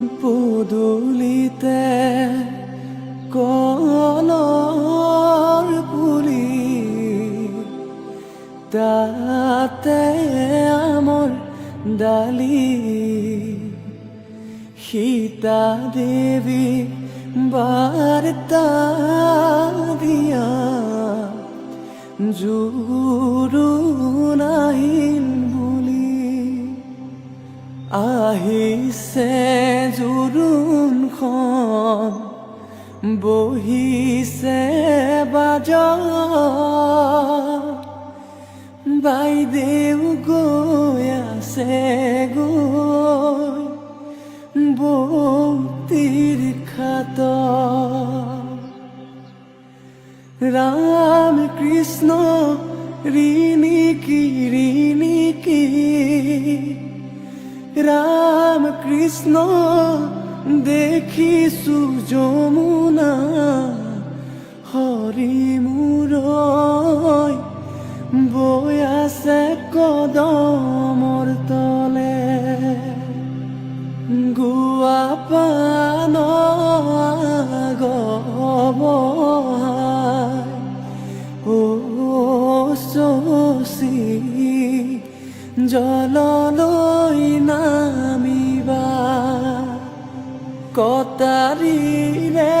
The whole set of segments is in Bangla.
পুদুলিতে কলৰ পুলি তাতে আমৰ ডালি। সীতা দেৱী বাৰ্তা দিয়া জোৰো আহিছে জোৰোণখন বহিছে বাজ বাইদেউ গৈ আছে গৈ বৌতিৰ খাত রাম কৃষ্ণ ঋণিকি ঋণিকি কৃষ্ণ দেখিছো যমুনা হৰি মূৰ বৈ আছে কদমৰ তলে। গুৱা পান ও শশী জললৈ নামিবা কটাৰীৰে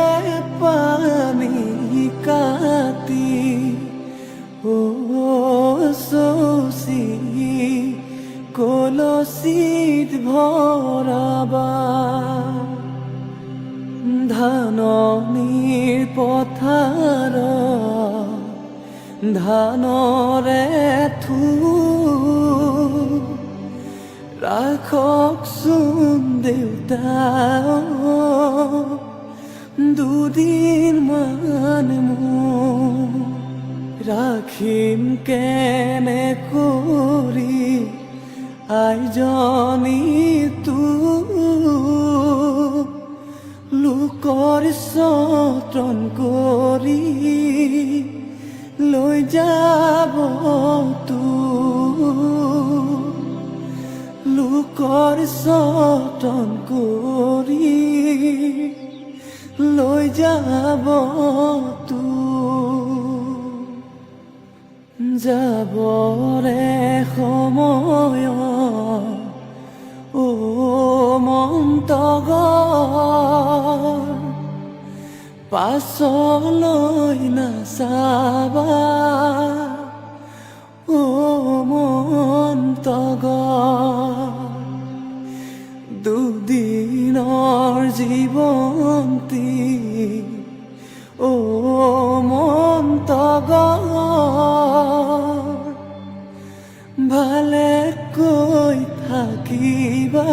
পানী কাটি ও শশী কলচিত ভৰাবা ধাননিৰ পথাৰ ধানৰে থু ৰাখকচোন দেউতা। দুদিন মান ৰাখিম কেনে কৰি আইজনী তো। লোকৰ চতন কৰি লৈ যাব তো। লোকৰ চতন কৰি লৈ যাব তো। যাবৰে সময় ও মন্তগ পাছলৈ নাচাবা। দুদিনৰ জীৱন্তী ও মন্তগ ভালে কৈ থাকিবা?